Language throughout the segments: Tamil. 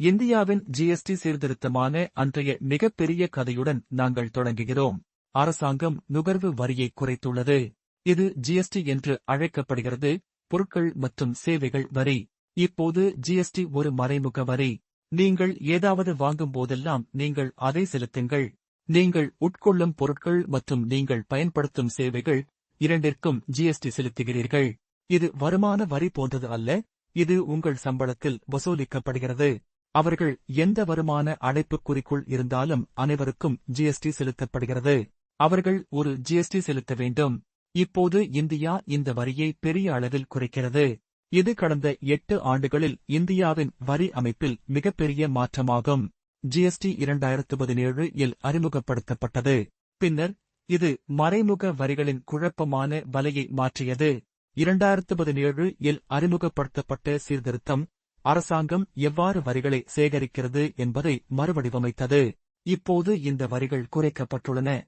இந்தியாவின் ஜிஎஸ்டி சீர்திருத்தமான அன்றைய மிகப்பெரிய கதையுடன் நாங்கள் தொடங்குகிறோம். அரசாங்கம் நுகர்வு வரியை குறைத்துள்ளது. இது ஜிஎஸ்டி என்று அழைக்கப்படுகிறது. பொருட்கள் மற்றும் சேவைகள் வரி. இப்போது ஜிஎஸ்டி ஒரு மறைமுக வரி. நீங்கள் ஏதாவது வாங்கும் போதெல்லாம் நீங்கள் அதை செலுத்துங்கள். நீங்கள் உட்கொள்ளும் பொருட்கள் மற்றும் நீங்கள் பயன்படுத்தும் சேவைகள் இரண்டிற்கும் ஜிஎஸ்டி செலுத்துகிறீர்கள். இது வருமான வரி போன்றது அல்ல. இது உங்கள் சம்பளத்தில் வசூலிக்கப்படுகிறது. அவர்கள் எந்த வருமான அடைப்புக்குறிக்குள் இருந்தாலும் அனைவருக்கும் ஜிஎஸ்டி செலுத்தப்படுகிறது. அவர்கள் ஒரு ஜிஎஸ்டி செலுத்த வேண்டும். இப்போது இந்தியா இந்த வரியை பெரிய அளவில் குறைக்கிறது. இது கடந்த எட்டு ஆண்டுகளில் இந்தியாவின் வரி அமைப்பில் மிகப்பெரிய மாற்றமாகும். ஜிஎஸ்டி இரண்டாயிரத்து பதினேழு இல் அறிமுகப்படுத்தப்பட்டது. பின்னர் இது மறைமுக வரிகளின் குழப்பமான வலையை மாற்றியது. இரண்டாயிரத்து பதினேழு இல் அறிமுகப்படுத்தப்பட்ட சீர்திருத்தம் அரசாங்கம் எவ்வாறு வரிகளை சேகரிக்கிறது என்பதை மறுவடிவமைத்தது. இப்போது இந்த வரிகள் குறைக்கப்பட்டுள்ளன.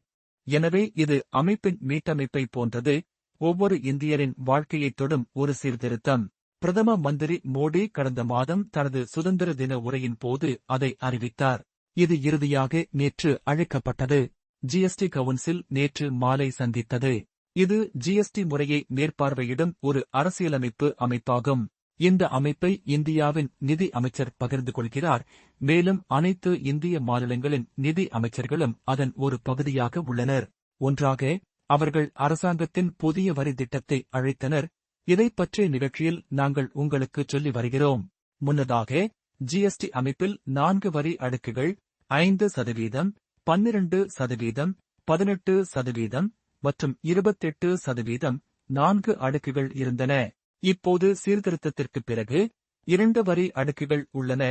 எனவே இது அமைப்பின் மீட்டமைப்பை போன்றது. ஒவ்வொரு இந்தியரின் வாழ்க்கையைத் தொடும் ஒரு சீர்திருத்தம். பிரதம மந்திரி மோடி கடந்த மாதம் தனது சுதந்திர தின உரையின் போது அதை அறிவித்தார். இது இறுதியாக நேற்று அழைக்கப்பட்டது. ஜிஎஸ்டி கவுன்சில் நேற்று மாலை சந்தித்தது. இது ஜிஎஸ்டி முறையை மேற்பார்வையிடும் ஒரு அரசியலமைப்பு அமைப்பாகும். இந்த அமைப்பை இந்தியாவின் நிதி அமைச்சர் பகிர்ந்து கொள்கிறார். மேலும் அனைத்து இந்திய மாநிலங்களின் நிதி அமைச்சர்களும் அதன் ஒரு பகுதியாக உள்ளனர். ஒன்றாக அவர்கள் அரசாங்கத்தின் புதிய வரி திட்டத்தை அழைத்தனர். இதைப் பற்றிய நிகழ்ச்சியில் நாங்கள் உங்களுக்கு சொல்லி வருகிறோம். முன்னதாக ஜிஎஸ்டி அமைப்பில் நான்கு வரி அடுக்குகள் ஐந்து சதவீதம் பன்னிரண்டு சதவீதம் பதினெட்டு சதவீதம் மற்றும் இருபத்தெட்டு சதவீதம் நான்கு அடுக்குகள் இருந்தன. இப்போது சீர்திருத்தத்திற்குப் பிறகு இரண்டு வரி அடுக்குகள் உள்ளன.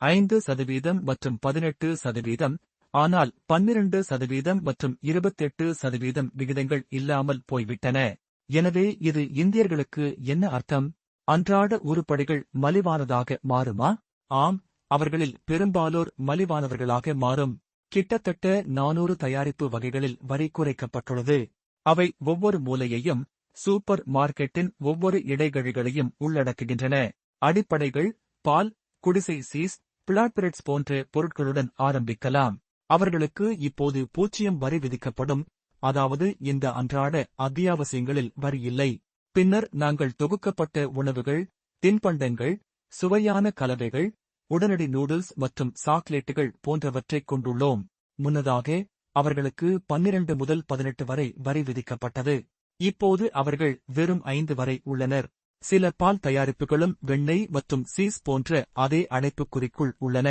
ஐந்து சதவீதம் மற்றும் பதினெட்டு சதவீதம். ஆனால் பன்னிரண்டு சதவீதம் மற்றும் இருபத்தெட்டு சதவீதம் விகிதங்கள் இல்லாமல் போய்விட்டன. எனவே இது இந்தியர்களுக்கு என்ன அர்த்தம்? அன்றாட உருப்படிகள் மலிவானதாக மாறுமா? ஆம் அவர்களில் பெரும்பாலோர் மலிவானவர்களாக மாறும். கிட்டத்தட்ட நானூறு தயாரிப்பு வகைகளில் வரி குறைக்கப்பட்டுள்ளது. அவை ஒவ்வொரு மூலையையும் சூப்பர் மார்க்கெட்டின் ஒவ்வொரு இடைகழிகளையும் உள்ளடக்குகின்றன. அடிப்படைகள் பால் குடிசை சீஸ் பிளாட்பிரெட்ஸ் போன்ற பொருட்களுடன் ஆரம்பிக்கலாம். அவர்களுக்கு இப்போது பூஜ்ஜியம் வரி விதிக்கப்படும். அதாவது இந்த அன்றாட அத்தியாவசியங்களில் வரி இல்லை. பின்னர் நாங்கள் தொகுக்கப்பட்ட உணவுகள் தின்பண்டங்கள் சுவையான கலவைகள் உடனடி நூடுல்ஸ் மற்றும் சாக்லேட்டுகள் போன்றவற்றைக் கொண்டுள்ளோம். முன்னதாக அவர்களுக்கு பன்னிரண்டு முதல் பதினெட்டு வரை வரி விதிக்கப்பட்டது. இப்போது அவர்கள் வெறும் ஐந்து வரை உள்ளனர். சில பால் தயாரிப்புகளும் வெண்ணெய் மற்றும் சீஸ் போன்ற அதே அடைப்புக்குறிக்குள் உள்ளன.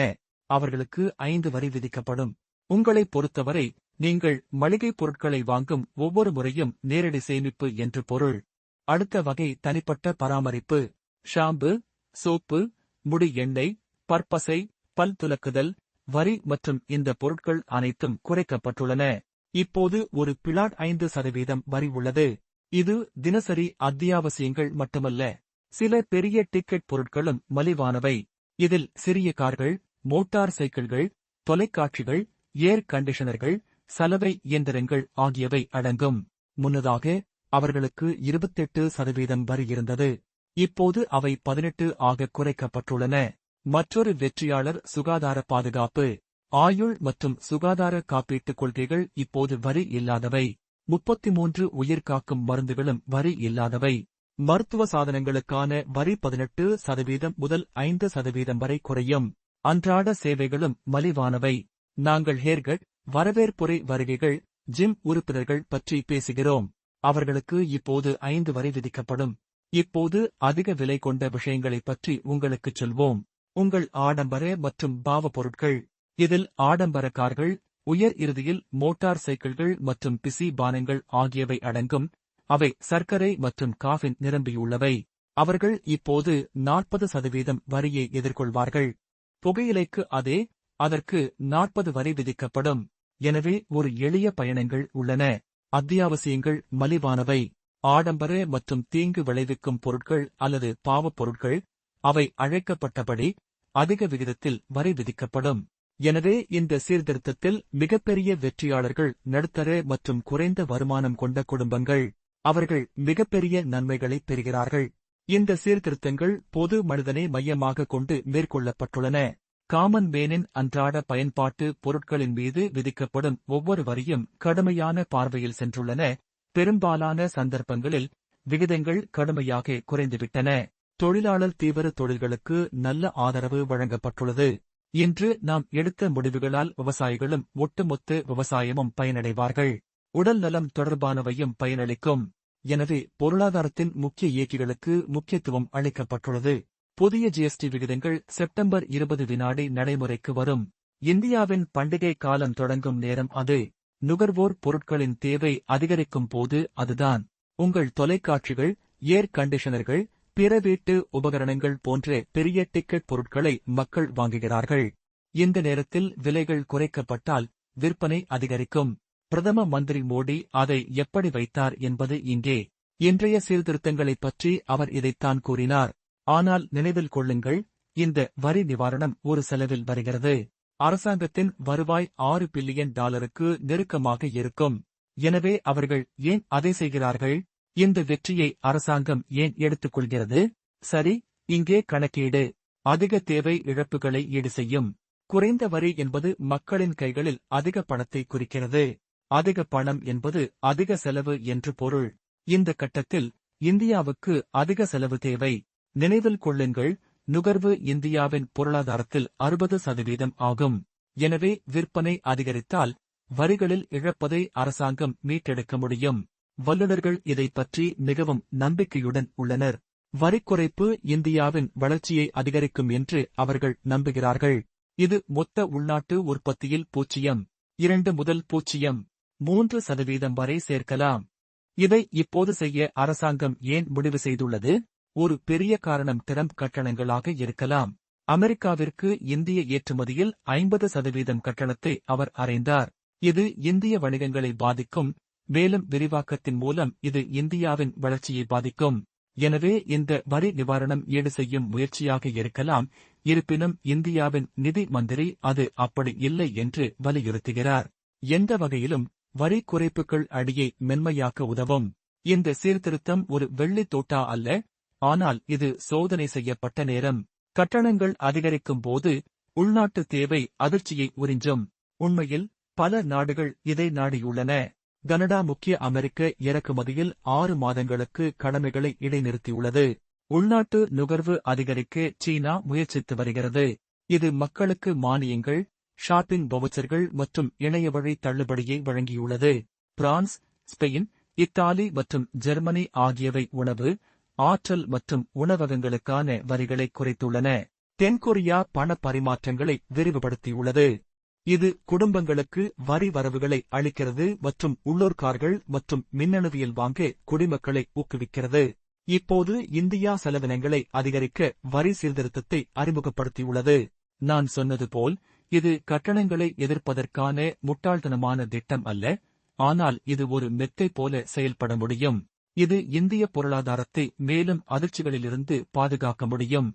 அவர்களுக்கு ஐந்து வரி விதிக்கப்படும். உங்களைப் பொறுத்தவரை நீங்கள் மளிகைப் பொருட்களை வாங்கும் ஒவ்வொரு முறையும் நேரடி சேமிப்பு என்று பொருள். அடுத்த வகை தனிப்பட்ட பராமரிப்பு. ஷாம்பு சோப்பு முடி எண்ணெய் பற்பசை பல் துலக்குதல் வரி மற்றும் இந்த பொருட்கள் அனைத்தும் குறைக்கப்பட்டுள்ளன. இப்போது ஒரு பிளாட் ஐந்து சதவீதம் வரி உள்ளது. இது தினசரி அத்தியாவசியங்கள் மட்டுமல்ல சில பெரிய டிக்கெட் பொருட்களும் மலிவானவை. இதில் சிறிய கார்கள் மோட்டார் சைக்கிள்கள் தொலைக்காட்சிகள் ஏர் கண்டிஷனர்கள் சலவை இயந்திரங்கள் ஆகியவை அடங்கும். முன்னதாக அவர்களுக்கு இருபத்தெட்டு சதவீதம் வரி இருந்தது. இப்போது அவை பதினெட்டு ஆக குறைக்கப்பட்டுள்ளன. மற்றொரு வெற்றியாளர் சுகாதார பாதுகாப்பு. ஆயுள் மற்றும் சுகாதார காப்பீட்டுக் கொள்கைகள் இப்போது வரி இல்லாதவை. முப்பத்தி மூன்று உயிர்காக்கும் மருந்துகளும் வரி இல்லாதவை. மருத்துவ சாதனங்களுக்கான வரி பதினெட்டு சதவீதம் முதல் ஐந்து சதவீதம் வரை குறையும். அன்றாட சேவைகளும் மலிவானவை. நாங்கள் ஹேர்கட் வரவேற்புரை வருகைகள் ஜிம் உறுப்பினர்கள் பற்றி பேசுகிறோம். அவர்களுக்கு இப்போது ஐந்து வரை விதிக்கப்படும். இப்போது அதிக விலை கொண்ட விஷயங்களைப் பற்றி உங்களுக்குச் சொல்வோம். உங்கள் ஆடம்பர மற்றும் பாவ பொருட்கள். இதில் ஆடம்பர கார்கள் உயர் இறுதியில் மோட்டார் சைக்கிள்கள் மற்றும் பிசி பானங்கள் ஆகியவை அடங்கும். அவை சர்க்கரை மற்றும் காஃபின் நிரம்பியுள்ளவை. அவர்கள் இப்போது நாற்பது சதவீதம் வரியை எதிர்கொள்வார்கள். புகையிலைக்கு அதே அதற்கு நாற்பது வரி விதிக்கப்படும். எனவே ஒரு எளிய பயணங்கள் உள்ளன. அத்தியாவசியங்கள் மலிவானவை. ஆடம்பர மற்றும் தீங்கு விளைவிக்கும் பொருட்கள் அல்லது பாவப் பொருட்கள் அவை அழைக்கப்பட்டபடி அதிக விகிதத்தில் வரி விதிக்கப்படும். எனவே இந்த சீர்திருத்தத்தில் மிகப்பெரிய வெற்றியாளர்கள் நடுத்தர மற்றும் குறைந்த வருமானம் கொண்ட குடும்பங்கள் அவர்கள் மிகப்பெரிய நன்மைகளை பெறுகிறார்கள். இந்த சீர்திருத்தங்கள் பொது மனிதனை மையமாக கொண்டு மேற்கொள்ளப்பட்டுள்ளன. காமன் மேனின் அன்றாட பயன்பாட்டு பொருட்களின் மீது விதிக்கப்படும் ஒவ்வொரு வரியும் கடுமையான பார்வையில் சென்றுள்ளன. பெரும்பாலான சந்தர்ப்பங்களில் விகிதங்கள் கடுமையாக குறைந்துவிட்டன. தொழிலாளர் தீவிர தொழில்களுக்கு நல்ல ஆதரவு வழங்கப்பட்டுள்ளது. இன்று நாம் எடுத்த முடிவுகளால் விவசாயிகளும் ஒட்டுமொத்த விவசாயமும் பயனடைவார்கள். உடல் நலம் தொடர்பானவையும் பயனளிக்கும். எனவே பொருளாதாரத்தின் முக்கிய இயக்கிகளுக்கு முக்கியத்துவம் அளிக்கப்பட்டுள்ளது. புதிய ஜிஎஸ்டி விகிதங்கள் செப்டம்பர் இருபது வினாடி நடைமுறைக்கு வரும். இந்தியாவின் பண்டிகை காலம் தொடங்கும் நேரம் அது. நுகர்வோர் பொருட்களின் தேவை அதிகரிக்கும் போது அதுதான். உங்கள் தொலைக்காட்சிகள் ஏர் கண்டிஷனர்கள் பிற வீட்டு உபகரணங்கள் போன்ற பெரிய டிக்கெட் பொருட்களை மக்கள் வாங்குகிறார்கள். இந்த நேரத்தில் விலைகள் குறைக்கப்பட்டால் விற்பனை அதிகரிக்கும். பிரதம மந்திரி மோடி அதை எப்படி வைத்தார் என்பது இங்கே. இன்றைய சீர்திருத்தங்களைப் பற்றி அவர் இதைத்தான் கூறினார். ஆனால் நினைவில் கொள்ளுங்கள் இந்த வரி நிவாரணம் ஒரு செலவில் வருகிறது. அரசாங்கத்தின் வருவாய் ஆறு பில்லியன் டாலருக்கு நெருக்கமாக இருக்கும். எனவே அவர்கள் ஏன் அதை செய்கிறார்கள்? இந்த வெற்றியை அரசாங்கம் ஏன் எடுத்துக்கொள்கிறது? சரி இங்கே கணக்கீடு. அதிக தேவை இழப்புகளை ஈடு செய்யும் குறைந்த வரி என்பது மக்களின் கைகளில் அதிக பணத்தை குறிக்கிறது. அதிக பணம் என்பது அதிக செலவு என்று பொருள். இந்த கட்டத்தில் இந்தியாவுக்கு அதிக செலவு தேவை. நினைவில் கொள்ளுங்கள் நுகர்வு இந்தியாவின் பொருளாதாரத்தில் அறுபது சதவீதம் ஆகும். எனவே விற்பனை அதிகரித்தால் வரிகளில் இழப்பதை அரசாங்கம் மீட்டெடுக்க முடியும். வல்லுநர்கள் இதை பற்றி மிகவும் நம்பிக்கையுடன் உள்ளனர். வரி குறைப்பு இந்தியாவின் வளர்ச்சியை அதிகரிக்கும் என்று அவர்கள் நம்புகிறார்கள். இது மொத்த உள்நாட்டு உற்பத்தியில் பூச்சியம் இரண்டு முதல் பூச்சியம் மூன்று சதவீதம் வரை சேர்க்கலாம். இதை இப்போது செய்ய அரசாங்கம் ஏன் முடிவு செய்துள்ளது? ஒரு பெரிய காரணம் திறம் கட்டணங்களாக இருக்கலாம். அமெரிக்காவிற்கு இந்திய ஏற்றுமதியில் ஐம்பது சதவீதம் கட்டணத்தை அவர் அறைந்தார் இது இந்திய வணிகங்களை பாதிக்கும் மேலும் விரிவாக்கத்தின் மூலம் இது இந்தியாவின் வளர்ச்சியை பாதிக்கும். எனவே இந்த வரி நிவாரணம் ஈடு செய்யும் முயற்சியாக இருக்கலாம் இருப்பினும் இந்தியாவின் நிதி மந்திரி அது அப்படி இல்லை என்று வலியுறுத்துகிறார். எந்த வகையிலும் வரி குறைப்புகள் அடியை மென்மையாக்க உதவும். இந்த சீர்திருத்தம் ஒரு வெள்ளி தோட்டா அல்ல ஆனால் இது சோதனை செய்யப்பட்ட நேரம். கட்டணங்கள் அதிகரிக்கும் போது உள்நாட்டு தேவை அதிர்ச்சியை உறிஞ்சும். உண்மையில் பல நாடுகள் இதை நாடியுள்ளன. கனடா முக்கிய அமெரிக்க இறக்குமதியில் ஆறு மாதங்களுக்கு கடமைகளை இடைநிறுத்தியுள்ளது. உள்நாட்டு நுகர்வு அதிகரிக்க சீனா முயற்சித்து வருகிறது. இது மக்களுக்கு மானியங்கள் ஷாப்பிங் பவுச்சர்கள் மற்றும் இணையவழி தள்ளுபடியை வழங்கியுள்ளது. பிரான்ஸ் ஸ்பெயின் இத்தாலி மற்றும் ஜெர்மனி ஆகியவை உணவு ஆற்றல் மற்றும் உணவகங்களுக்கான வரிகளை குறைத்துள்ளன. தென்கொரியா பண பரிமாற்றங்களை விரிவுபடுத்தியுள்ளது. இது குடும்பங்களுக்கு வரி வரவுகளை அளிக்கிறது மற்றும் உள்ளூர் கார்கள் மற்றும் மின்னணுவியல் வாங்க குடிமக்களை ஊக்குவிக்கிறது. இப்போது இந்தியா செலவினங்களை அதிகரிக்க வரி சீர்திருத்தத்தை அறிமுகப்படுத்தியுள்ளது. நான் சொன்னது போல் இது கட்டணங்களை எதிர்ப்பதற்கான முட்டாள்தனமான திட்டம் அல்ல ஆனால் இது ஒரு மெத்தை போல செயல்பட முடியும். இது இந்திய பொருளாதாரத்தை மேலும் அதிர்ச்சிகளிலிருந்து பாதுகாக்க முடியும்.